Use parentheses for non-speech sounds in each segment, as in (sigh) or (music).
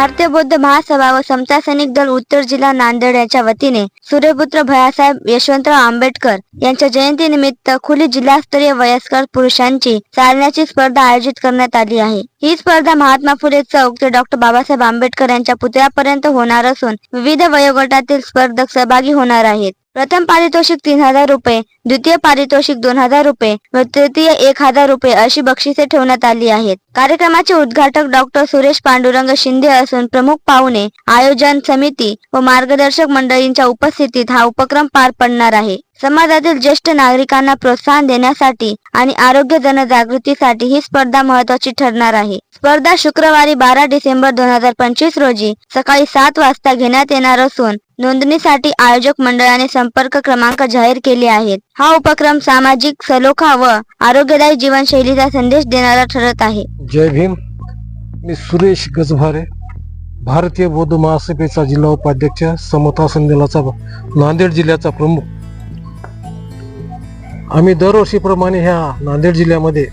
भारतीय बौद्ध महासभा व समता सैनिक दल उत्तर जिल्हा नांदेड यांच्या वतीने सूर्यपुत्र भयासाहेब यशवंतराव आंबेडकर यांच्या जयंतीनिमित्त खुली जिल्हास्तरीय वयस्कर पुरुषांची चालण्याची स्पर्धा आयोजित करण्यात आली आहे. ही स्पर्धा महात्मा फुले चौक ते डॉक्टर बाबासाहेब आंबेडकर यांच्या पुतळ्यापर्यंत होणार असून विविध वयोगटातील स्पर्धक सहभागी होणार आहेत. प्रथम पारितोषिक तीन हजार रुपये द्वितीय पारितोषिक दोन हजार रुपये व तृतीय एक हजार रुपये अशी बक्षिसे ठेवण्यात आली आहेत. कार्यक्रमाचे उद्घाटक डॉक्टर सुरेश पांडुरंग शिंदे असून प्रमुख पाहुणे आयोजन समिती व मार्गदर्शक मंडळींच्या उपस्थितीत हा उपक्रम पार पडणार आहे. समाजातील ज्येष्ठ नागरिकांना प्रोत्साहन देण्यासाठी आणि आरोग्य जनजागृतीसाठी ही स्पर्धा महत्वाची ठरणार आहे. स्पर्धा शुक्रवारी बारा डिसेंबर दोन हजार पंचवीस रोजी सकाळी सात वाजता घेण्यात येणार असून नोंदणीसाठी आयोजक मंडळाने संपर्क क्रमांक जाहीर केले आहेत. हा उपक्रम सामाजिक सलोखा व आरोग्यदायी जीवनशैलीचा संदेश देणारा ठरत आहे. जय भीम. मी सुरेश गजभारे भारतीय बौद्ध महासभेचा जिल्हा उपाध्यक्ष समता संदेलाचा नांदेड जिल्ह्याचा प्रमुख. आम्ही दरवर्षीप्रमाणे ह्या नांदेड जिल्ह्यामध्ये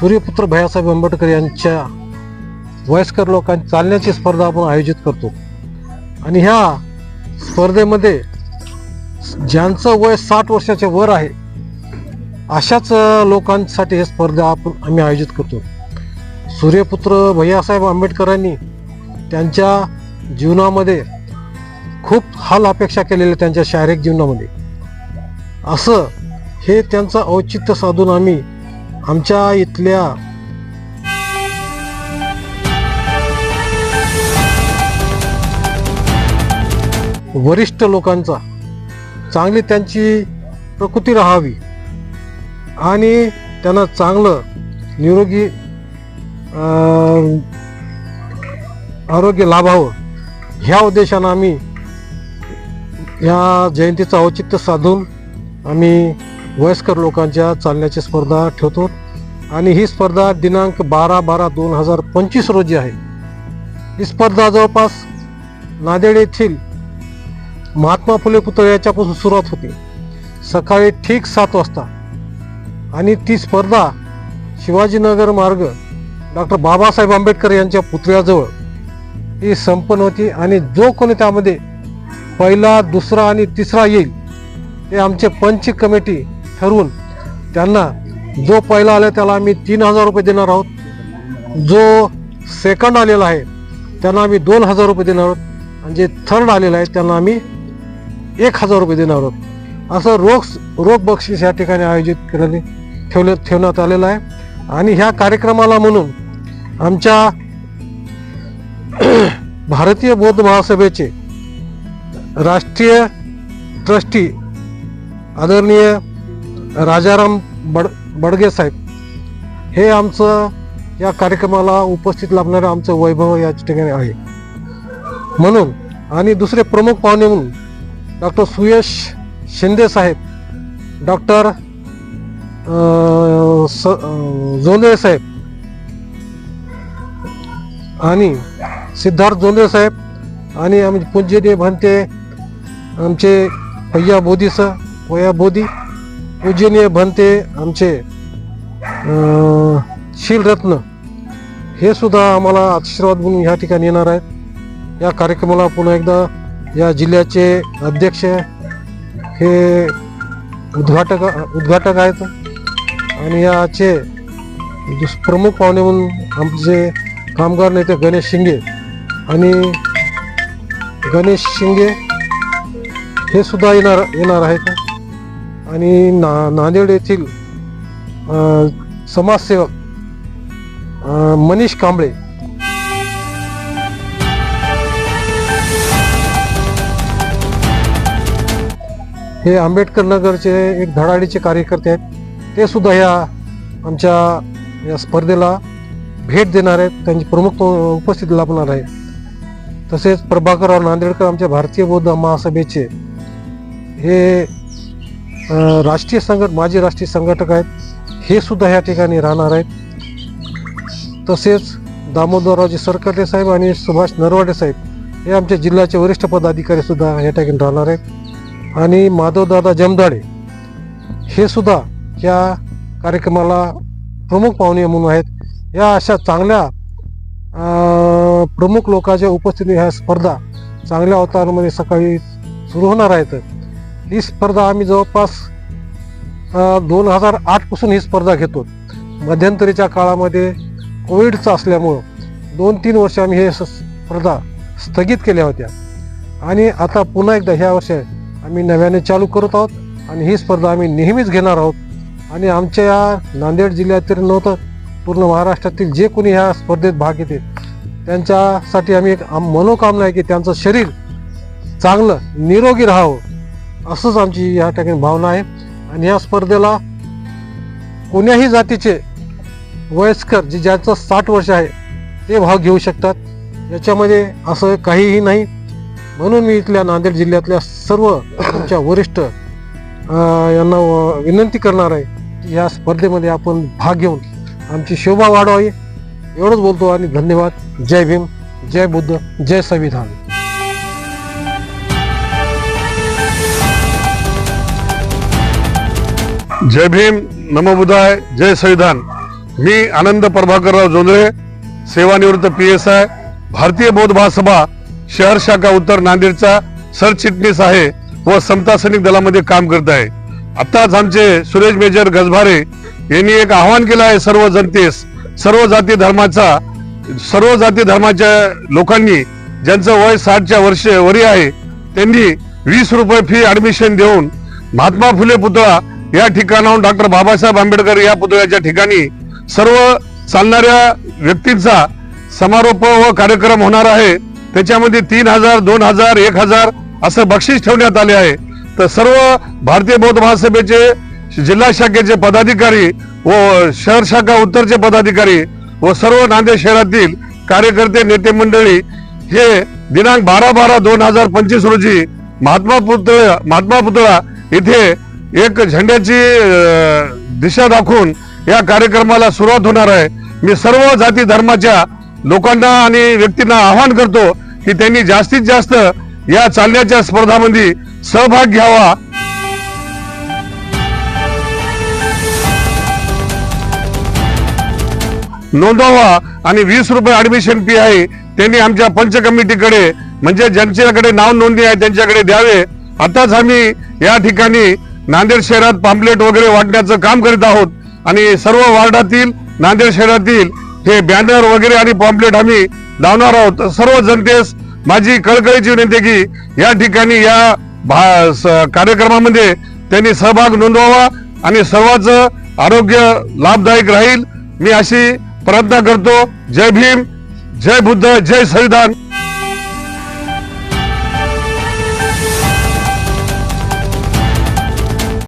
सूर्यपुत्र भैयासाहेब आंबेडकर यांच्या वयस्कर लोकांची चालण्याची स्पर्धा आपण आयोजित करतो. आणि ह्या स्पर्धेमध्ये ज्यांचं वय साठ वर्षाच्या वर आहे अशाच लोकांसाठी हे स्पर्धा आपण आम्ही आयोजित करतो. सूर्यपुत्र भैयासाहेब आंबेडकरांनी त्यांच्या जीवनामध्ये खूप हाल अपेक्षा केलेल्या त्यांच्या शारीरिक जीवनामध्ये. असं हे त्यांचं औचित्य साधून आम्ही आमच्या इथल्या वरिष्ठ लोकांचा चांगली त्यांची प्रकृती राहावी आणि त्यांना चांगलं निरोगी आरोग्य लाभावं. ह्या उद्देशानं आम्ही ह्या जयंतीचं औचित्य साधून आम्ही वयस्कर लोकांच्या चालण्याची स्पर्धा ठेवतो आणि ही स्पर्धा दिनांक बारा बारा दोन हजार पंचवीस रोजी आहे. ही स्पर्धा जवळपास नांदेड येथील महात्मा फुले पुतळ्याच्यापासून सुरुवात होते. सकाळी ठीक सात वाजता आणि ती स्पर्धा शिवाजीनगर मार्ग डॉक्टर बाबासाहेब आंबेडकर यांच्या पुतळ्याजवळ ही संपन्न होती आणि जो कोणी त्यामध्ये पहिला दुसरा आणि तिसरा येईल ते आमचे पंच कमिटी ठरवून त्यांना जो पहिला आला त्याला आम्ही तीन हजार रुपये देणार आहोत. जो सेकंड आलेला आहे त्यांना आम्ही दोन हजार रुपये देणार आहोत. आणि जे थर्ड आलेलं आहे त्यांना आम्ही एक हजार रुपये देणार आहोत. असं रोख रोख बक्षीस या ठिकाणी आयोजित केलेले ठेवले ठेवण्यात आलेलं आहे. आणि ह्या कार्यक्रमाला म्हणून आमच्या (clears throat) भारतीय बौद्ध महासभेचे राष्ट्रीय ट्रस्टी आदरणीय राजाराम बड बडगे साहेब हे आमचं या कार्यक्रमाला उपस्थित लाभणारं आमचं वैभव या ठिकाणी आहे. म्हणून आणि दुसरे प्रमुख पाहुणे म्हणून डॉक्टर सुयश शिंदे साहेब डॉक्टर स जोंधळे साहेब आणि सिद्धार्थ जोंधळे साहेब आणि आमचे पूज्यदेव भंते आमचे भैया बोधी सर वया बोधी पूजनीय भंते आमचे शीलरत्न. हे सुद्धा आम्हाला आशीर्वाद म्हणून ह्या ठिकाणी येणार आहेत. या कार्यक्रमाला पुन्हा एकदा या जिल्ह्याचे अध्यक्ष हे उद्घाटक उद्घाटक आहेत. आणि याचे दुस प्रमुख पाहुणे म्हणून आमचे कामगार नेते गणेश शिंगे आणि गणेश शिंगे हे सुद्धा येणार येणार आहेत. आणि ना नांदेड येथील समाजसेवक मनीष कांबळे हे आंबेडकर नगरचे एक धडाडीचे कार्यकर्ते आहेत. ते सुद्धा या आमच्या या स्पर्धेला भेट देणार आहेत. त्यांची प्रमुख उपस्थिती लाभणार आहे. तसेच प्रभाकरराव नांदेडकर आमच्या भारतीय बौद्ध महासभेचे हे राष्ट्रीय संघट माजी राष्ट्रीय संघटक आहेत. हे सुद्धा या ठिकाणी राहणार आहेत. तसेच दामोदररावजी सरकटे साहेब आणि सुभाष नरवाडे साहेब हे आमच्या जिल्ह्याचे वरिष्ठ पदाधिकारी सुद्धा या ठिकाणी राहणार आहेत. आणि माधवदादा जमदाडे हे सुद्धा या कार्यक्रमाला प्रमुख पाहुणे म्हणून आहेत. या अशा चांगल्या प्रमुख लोकांच्या उपस्थितीत ह्या स्पर्धा चांगल्या अवतारामध्ये सकाळी सुरू होणार आहेत. ही स्पर्धा आम्ही जवळपास दोन हजार आठपासून ही स्पर्धा घेतो. मध्यंतरीच्या काळामध्ये कोविडचं असल्यामुळं दोन तीन वर्ष आम्ही हे स- स्पर्धा स्थगित केल्या होत्या. आणि आता पुन्हा एकदा ह्या वर्षी आम्ही नव्याने चालू करत आहोत आणि ही स्पर्धा आम्ही नेहमीच घेणार आहोत. आणि आमच्या या नांदेड जिल्ह्यातील नव्हतं पूर्ण महाराष्ट्रातील जे कोणी ह्या स्पर्धेत भाग घेते त्यांच्यासाठी आम्ही एक आम- मनोकामना आहे की त्यांचं शरीर चांगलं निरोगी राहावं असंच आमची या ठिकाणी भावना आहे. आणि या स्पर्धेला कोण्याही जातीचे वयस्कर जे ज्यांचं साठ वर्ष आहे ते भाग घेऊ शकतात. याच्यामध्ये असं काहीही नाही. म्हणून मी इथल्या नांदेड जिल्ह्यातल्या सर्व आमच्या वरिष्ठ यांना विनंती करणार आहे की या स्पर्धेमध्ये आपण भाग घेऊन आमची शोभा वाढवावी. एवढंच बोलतो आणि धन्यवाद. जय भीम जय बुद्ध जय संविधान. जय भीम नमबुधाय जय संविधान. मी आनंद प्रभाकरराव जोंधळे सेवानिवृत्त पी एस आय भारतीय बौद्ध महासभा शहर शाखा उत्तर नांदेडचा सरचिटणीस आहे व समता सैनिक दलामध्ये काम करत आहे. आताच आमचे सुरेश मेजर गजभारे यांनी एक आवाहन केलं आहे सर्व जनतेस सर्व जाती धर्माचा सर्व जाती धर्माच्या लोकांनी ज्यांचं वय साठच्या वर्ष वरी आहे त्यांनी वीस रुपये फी ऍडमिशन देऊन महात्मा फुले पुतळा या ठिकाणाहून डॉक्टर बाबासाहेब आंबेडकर या पुतळ्याच्या ठिकाणी सर्व चालणाऱ्या व्यक्तींचा समारोप व कार्यक्रम होणार आहे. त्याच्यामध्ये तीन हजार दोन हजार एक हजार असं बक्षीस ठेवण्यात आले आहे. तर सर्व भारतीय बौद्ध महासभेचे जिल्हा शाखेचे पदाधिकारी व शहर शाखा उत्तरचे पदाधिकारी व सर्व नांदेड शहरातील कार्यकर्ते नेते मंडळी हे दिनांक बारा बारा दोन हजार पंचवीस रोजी महात्मा पुतळा महात्मा पुतळा इथे एक झेंड्याची दिशा दाखवून या कार्यक्रमाला सुरुवात होणार आहे. मी सर्व जाती धर्माच्या लोकांना आणि व्यक्तींना आवाहन करतो की त्यांनी जास्तीत जास्त या चालण्याच्या स्पर्धामध्ये सहभाग घ्यावा. नोंदवा आणि वीस रुपये ऍडमिशन फी आहे. त्यांनी आमच्या पंच कमिटीकडे म्हणजे ज्यांच्याकडे नाव नोंदणी आहे त्यांच्याकडे द्यावे. आताच आम्ही या ठिकाणी नांदेड शहरात पाम्पलेट वगैरे वाटण्याचं काम करीत आहोत. आणि सर्व वार्डातील नांदेड शहरातील हे बॅनर वगैरे आणि पॉम्पलेट आम्ही लावणार आहोत. सर्व जनतेस माझी कळकळीची विनंती की या ठिकाणी या भा- स- कार्यक्रमामध्ये त्यांनी सहभाग नोंदवावा आणि सर्वांच आरोग्य लाभदायक राहील. मी अशी प्रार्थना करतो. जय भीम जय बुद्ध जय संविधान.